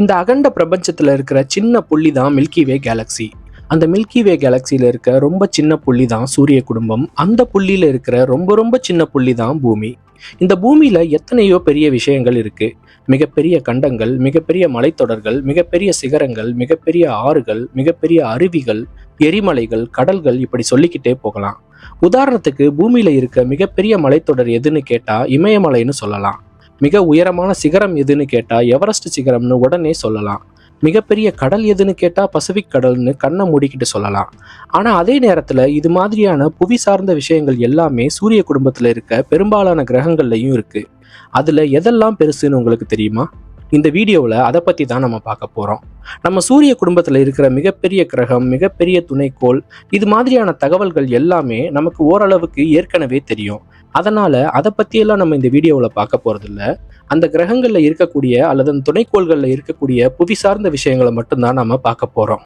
இந்த அகண்ட பிரபஞ்சத்தில் இருக்கிற சின்ன புள்ளி தான் மில்கி வே கேலக்ஸி அந்த மில்கி வே இருக்க ரொம்ப சின்ன புள்ளி தான் சூரிய குடும்பம். அந்த புள்ளியில் இருக்கிற ரொம்ப ரொம்ப சின்ன புள்ளி தான் பூமி. இந்த பூமியில எத்தனையோ பெரிய விஷயங்கள் இருக்கு. மிகப்பெரிய கண்டங்கள் மிகப்பெரிய மலைத்தொடர்கள் மிகப்பெரிய சிகரங்கள் மிகப்பெரிய ஆறுகள் மிகப்பெரிய அருவிகள் எரிமலைகள் கடல்கள் இப்படி சொல்லிக்கிட்டே போகலாம். உதாரணத்துக்கு பூமியில இருக்க மிகப்பெரிய மலைத்தொடர் எதுன்னு கேட்டா இமயமலைன்னு சொல்லலாம். மிக உயரமான சிகரம் எதுன்னு கேட்டா எவரெஸ்ட் சிகரம்னு உடனே சொல்லலாம். மிகப்பெரிய கடல் எதுன்னு கேட்டா பசிபிக் கடல்னு கண்ணை மூடிக்கிட்டு சொல்லலாம். ஆனா அதே நேரத்துல இது மாதிரியான புவி சார்ந்த விஷயங்கள் எல்லாமே சூரிய குடும்பத்துல இருக்க பெரும்பாலான கிரகங்கள்லையும் இருக்கு. அதுல எதெல்லாம் பெருசுன்னு உங்களுக்கு தெரியுமா? இந்த வீடியோவில் அதை பற்றி தான் நம்ம பார்க்க போகிறோம் நம்ம சூரிய குடும்பத்தில் இருக்கிற மிகப்பெரிய கிரகம் மிகப்பெரிய துணைக்கோள் இது மாதிரியான தகவல்கள் எல்லாமே நமக்கு ஓரளவுக்கு ஏற்கனவே தெரியும். அதனால் அதை பற்றியெல்லாம் நம்ம இந்த வீடியோவில் பார்க்க போகிறதில்ல அந்த கிரகங்களில் இருக்கக்கூடிய அல்லது அந்த துணைக்கோள்களில் இருக்கக்கூடிய புவி சார்ந்த விஷயங்களை மட்டும்தான் நம்ம பார்க்க போகிறோம்